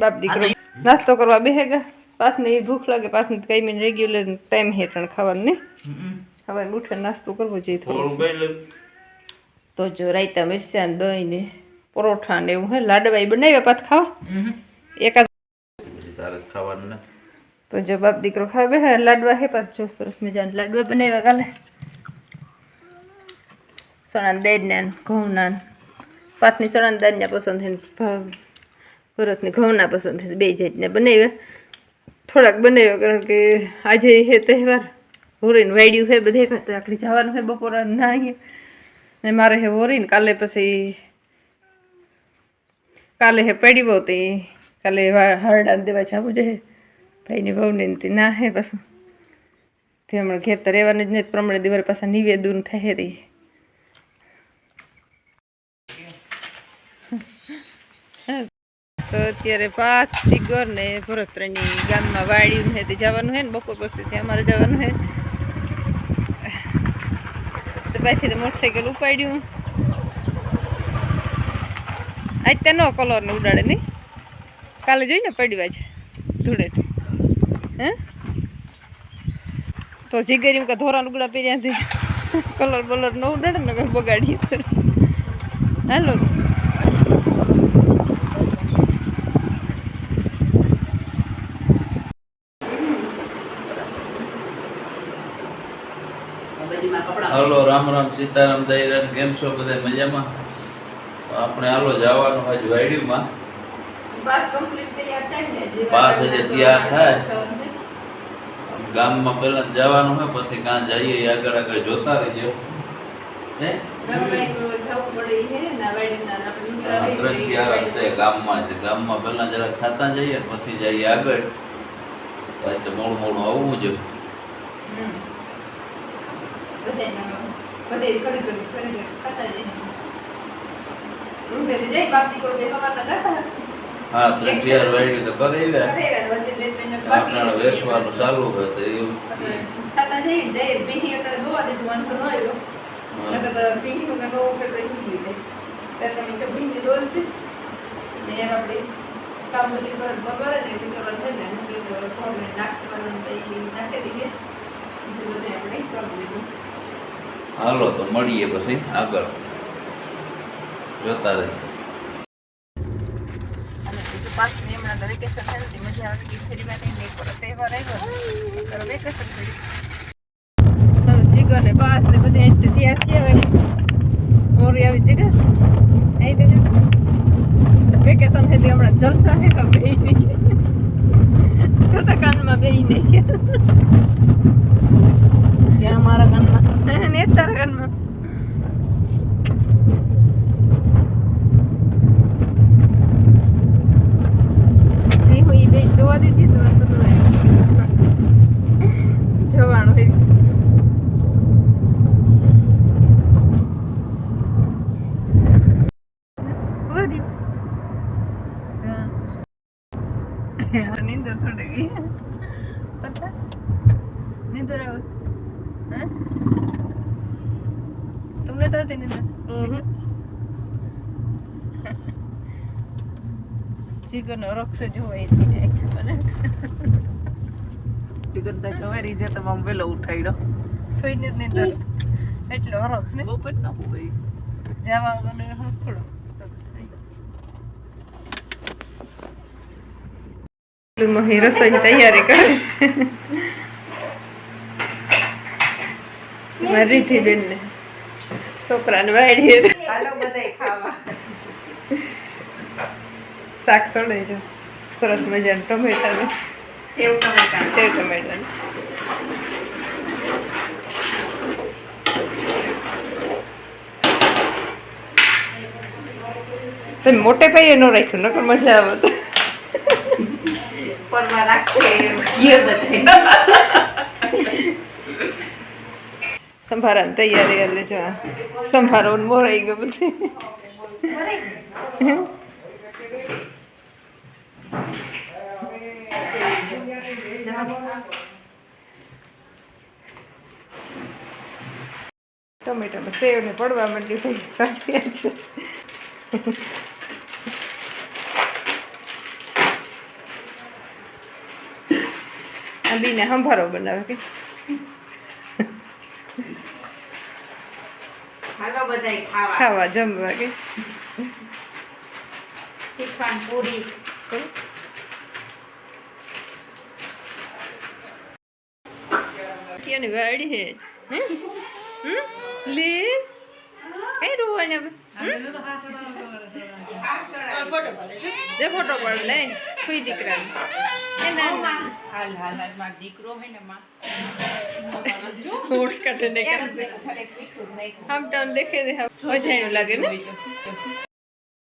બાપ દીકરો. નાસ્તો કરવા બેહે ગયા પાછને એ ભૂખ લાગે પાછને કઈ મિનિટ રેગ્યુલર ટાઈમ હેઠળ ખાવાનું ને? હવે ઉઠે નાસ્તો કરવો જોઈએ થોડો. તો જો રાયતા મિરસા ને દહીં ને પરોઠા ને એવું હે લાડવા ઈ બનાવ્યા પાછ ખાવા? એકાદ તારે ખાવાનું ને? તો જો બાપ દીકરો ખાવા બેઠા લાડવા હે પાછ. જો સરસ મજાના લાડવા બનાવ્યા કાલે. સણા દેડના ને ઘઉંના ને પાથની સણા દાળના પસંદ થઈને ભરતની ઘઉંના પસંદ થઈને બે જાતના બનાવ્યા થોડાક બનાવ્યા કારણ કે આજે હે તહેવાર હોરીને વાડ્યું છે બધે આખડી જવાનું છે બપોરા ના અહીંયા ને મારે હે હોરીને કાલે પછી કાલે હે પડ્યો તે કાલે વા- હરડા દેવા જવું છે ભાઈની વહુને ના હે પાછું તે હમણાં ઘેર તો રહેવાનું જ નહીં પ્રમાણે દિવાળી પાછા નિવેદન થાય રહી તો અત્યારે પાંચ ચીગર ને ભરતરાની ગામમાં વાડ્યું છે તે જવાનું છે ને, બપોર પછી અમારે જવાનું છે તો પાછી તો મોટરસાઇકલ ઉપાડ્યું. આજ તે નો કલર ને ઉડાડે નહીં. કાલે જોઈને પડ્યું છે, ધૂળેટ. હે? તો જીગરી કે ધોરા લુગડા પહેર્યાથી કલર બલર ન ઉડાડે ને કઈ બગાડીએ તો. હાલો. હાલો રામ રામ સીતારામ દૈરાન કેમ છો બધા મજામાં? આપણે હાલો જવાનું આજ વાડીમાં. બાત હજે તૈયાર થાય. ગામમાં પહેલા જવાનું હોય પછી કાં જઈએ આગળ આગળ જોતા રહીજો હે? ગામમાં ગામમાં પહેલા જરાક ખાતા જઈએ પછી જઈએ આગળ. તો મોડું મોડું આવવું જોઈએ બધાયના- બધાય ઘડી ઘડી ઘડી ઘડી ખાતા જઈએ. રૂંઢેથી જઈ બાપ દીકરો બે ને કે તો ઈ ધોઈ લીધી. ને આપણે કામ બધું કરે બરાબર ને બી કરવાનું છે ને કે નાખી દઈએ બધું હાલો તો મળીએ પછી આગળ. જોતા રહીએ બીજું હમણાં તો વેકેશન થાય ને મજા આવે ફેરીમાં થઈને એક વરસ તહેવાર આવ્યો હવે જીગર ને પાસ ને બધે અહીં તે મોરી આવી જીગર. અહીં તે વેકેશન છે તે હમણાં જલસા છે તો બે નહીં. છોટા કાનમાં બે નહીં. ને તારા કાનમાં મેં હું ઈ બે તો વાંધો ન ઊભી. હા. નીંદર છૂટી ગઈ. પતા નીંદર આવે. तुमने तो होती नहीं ચિકન રખ છે જો એ આખ્યું મને ચિકનતા સવારી છે તો આમ વેલો ઉઠાડ્યો થોઈ ને નીંદર એટલો હરખ ને બહુ જ ના હોય જવા મને હરખડો મહી રસોઈની તૈયારી કરે મારી થી બેન ને છોકરાને વાળીએ હાલો બધાય ખાવા. શાક સોડે જો સરસ મજાનું ટમેટાનું. સેવ ટમેટા સેવ ટમેટાનું. તમે મોટે પાયે ન રાખ્યું નકર મજા આવે તો. પરવા રાખે ઘીએ બધાય. સંભારાની તૈયારી કરી લેજો સંભારો મોરાઈ ગયો બધું. ટમેટામાં સેવને પડવા માંડી થઈ કાઢ્યા છે આ બીને સંભારો બનાવે કે? બધાય ખાવા. ખાવા જમવા કે? શીખવાન પૂરી. કેની વાડી હે. હે? હમ? લે? એ રોવાને હવે? જે ફોટો પડ લે. કોઈ દીકરા એ ના ના. હાલ હાલ હાલ. મારો દીકરો હે ને માં. કે આમ ટાઉન દેખે દે અજાણ્યું લાગે ને?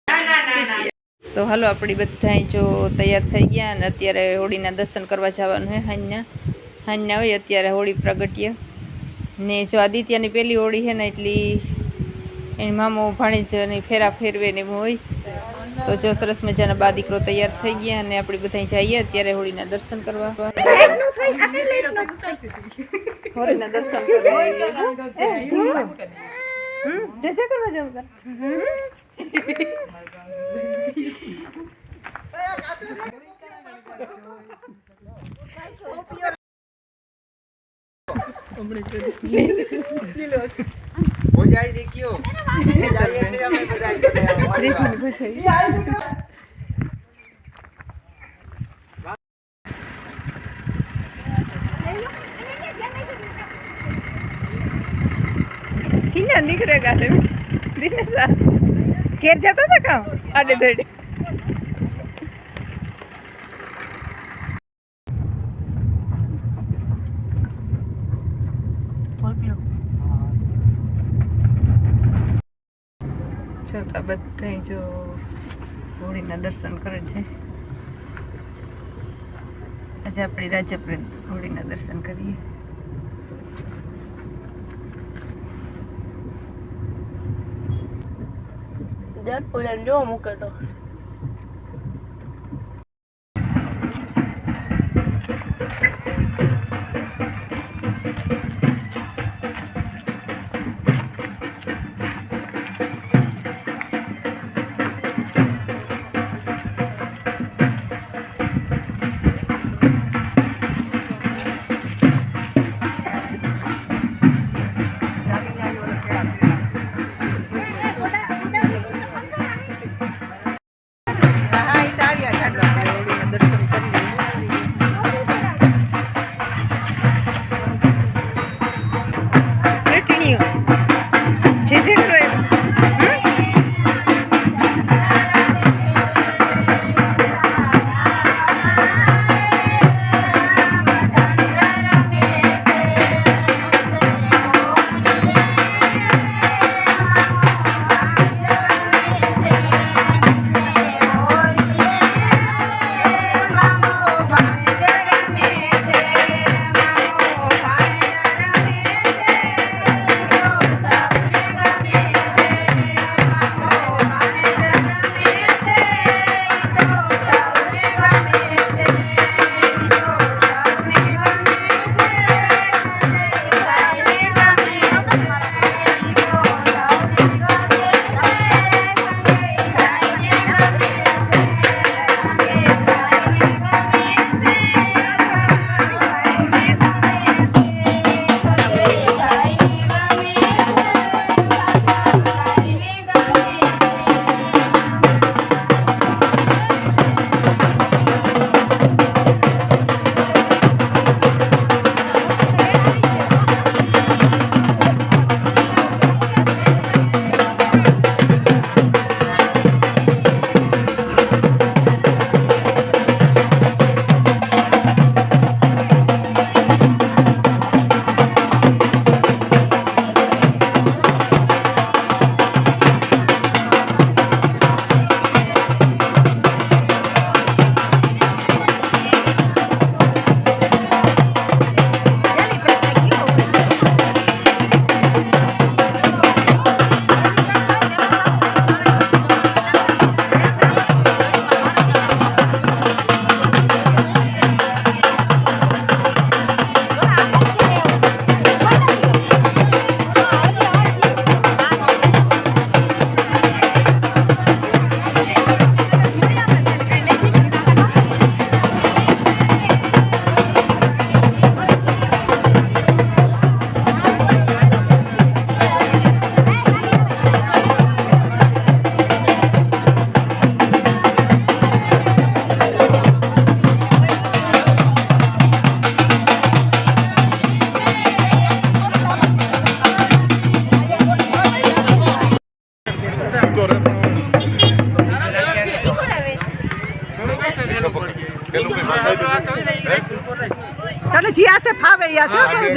ના ના ના ના. તો હાલો આપણી બધા જો તૈયાર થઈ ગયા અને અત્યારે હોળીના દર્શન કરવા જવાનું હોય હાંજના. હાંજના હોય અત્યારે હોળી પ્રગટ્ય. ને જો આદિત્યની પહેલી હોળી છે ને એટલી એની મામો ભાણીજની ફેરા ફેરવે ને એવું હોય. તો જો સરસ મજાના બા દીકરો તૈયાર થઈ ગયા અને આપણે બધા જઈએ અત્યારે હોળીના દર્શન કરવા. હોળીના દર્શન કરવા. આવીએ. હમ, જય જય કરવા જાઉં તાર. રેશમી પૂછાય. કિના નીકળેગા તમે દિનેશા. ઘેર જતા હતા કામ? આડે ધડે જોતા બધા જો હોળીના દર્શન કરે છે. આજે આપણે રાજ્યપ્રદ હોળીના દર્શન કરીએ. દર જો મૂકે તો.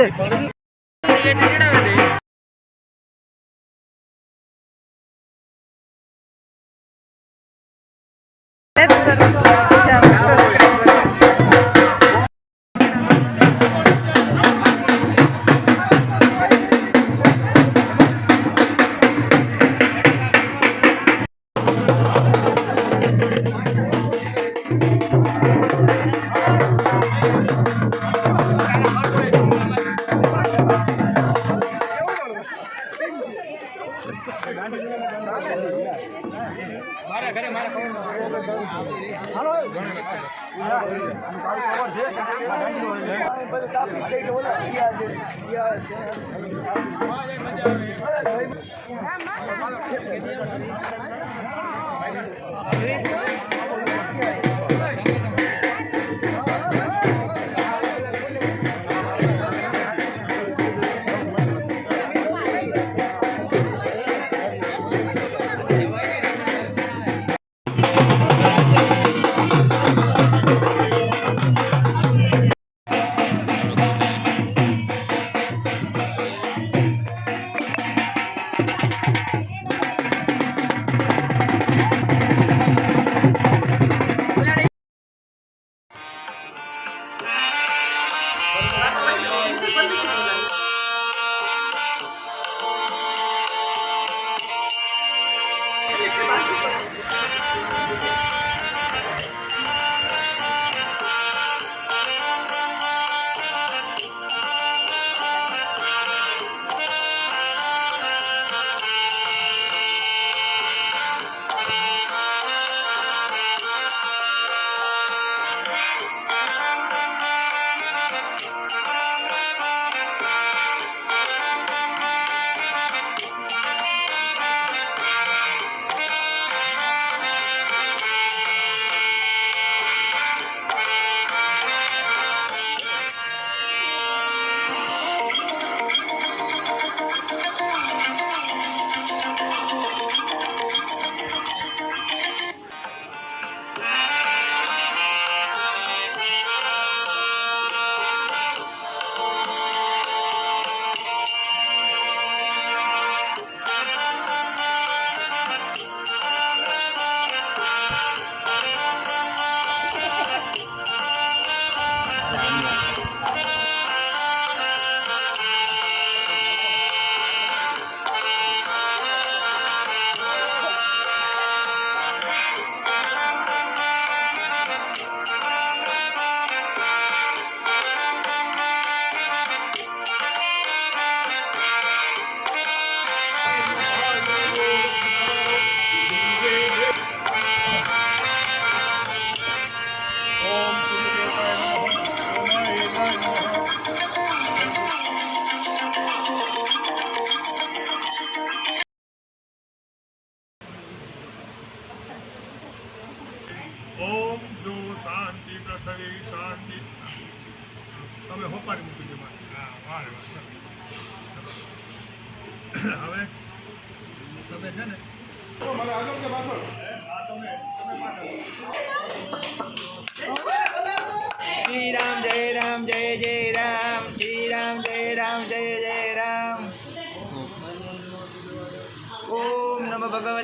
યા છો Vamos. ઓમ જો શાંતિ પૃથ્વી શાંતિ તમે હોપાડી મૂકી દે મારે. હા વારે. હવે તમે છે ને શ્રી રામ જય રામ જય જય રામ શ્રી રામ જય રામ જય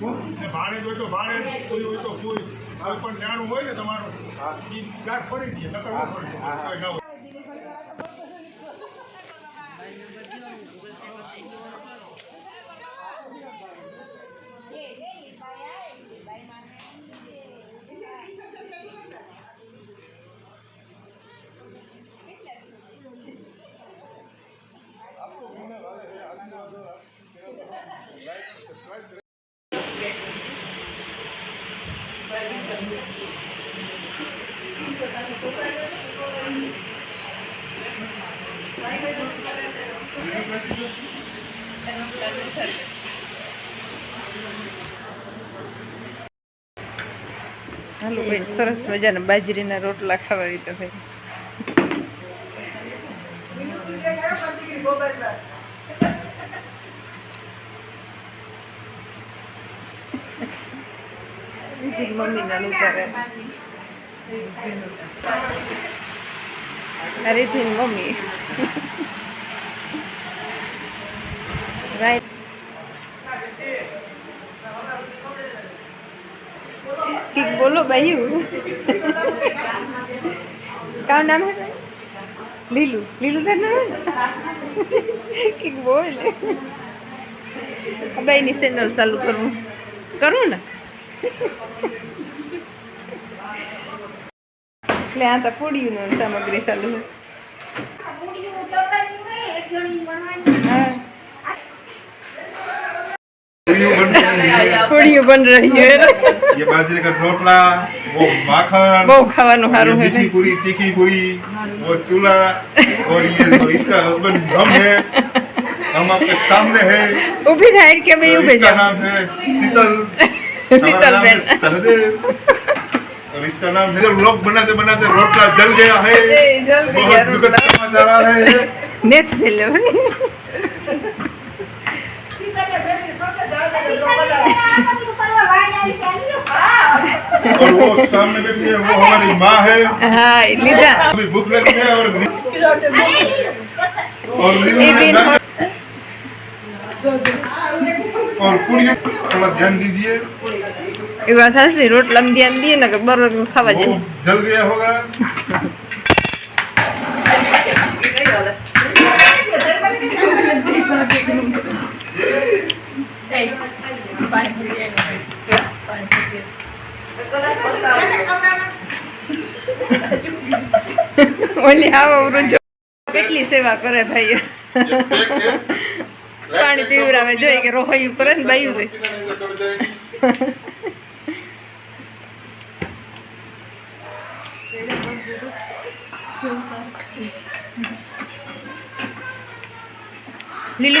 ભાડે જોઈ તો ભાડે કોઈ હોય તો કોઈ કોઈ પણ જાણવું હોય ને તમારું એ ગાંઠ ફરી દઈએ નકર ફરી ના હાલો ભાઈ સરસ મજાના બાજરીના રોટલા ખાવા તો ભાઈ. મમ્મી ના ઉતારે હરીથી મમ્મી. बोलो भाई क्या नाम है भाई लीलू लीलू का नाम है ठीक बोल अब એની ચેનલ ચાલુ કરવું કરું ને એટલે આ તો પૂડીનું સામગ્રી ચાલુ હા પૂડીઓ બન રહી है ये बाजरे का रोटला वो माखन બહુ ખાવાનું ये સારું मीठी છે पूरी तीखी पूरी वो चूल्हा और ये और इसका हस्बैंड हम है हम आपके सामने है ઊભી થાય કે ભાઈ और ઊભી इसका જાઓ नाम है शीतल शीतल हमारा नाम बेन। है सहदेव और इसका नाम है जब लोग बनाते बनाते रोटला जल गया है ए, जल गया बहुत दुखद रोटला। समाचार आ रहे हैं નેત છે લે और वो सामने बैठी है वो हमारी माँ है। हाँ भूख लगी है और और और पूरी थोड़ा ध्यान दीजिए। रोट लम ध्यान दिए ना बर खावा जल गया होगा। કેટલી સેવા કરે ભાઈ. પાણી પીવરાવે જોઈ કે રોહયું કરે ને બાયું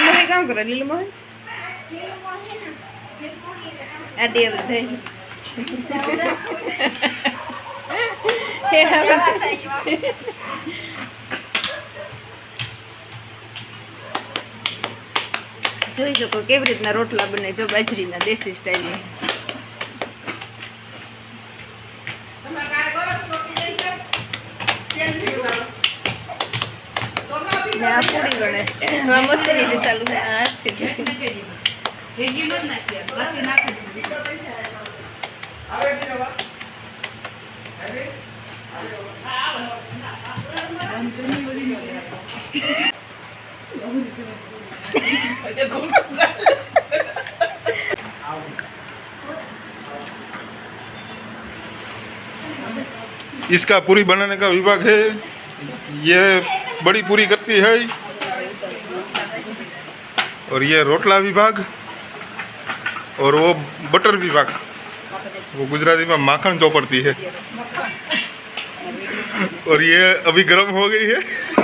મોહી કામ કરે, લીલું મોહી આ ડેવ ભાઈ જોઈ શકો કેવી રીતના રોટલા બને જો બાજરીના દેશી સ્ટાઈલમાં ને આ પૂરી બને આ મસ્ત રીતે ચાલુ હાથથી इसका पूरी बनाने का विभाग है। ये बड़ी पूरी करती है। और ये रोटला विभाग और वो बटर विभाग। वो गुजराती में माखन चौपड़ती है। और ये अभी गर्म हो गई है।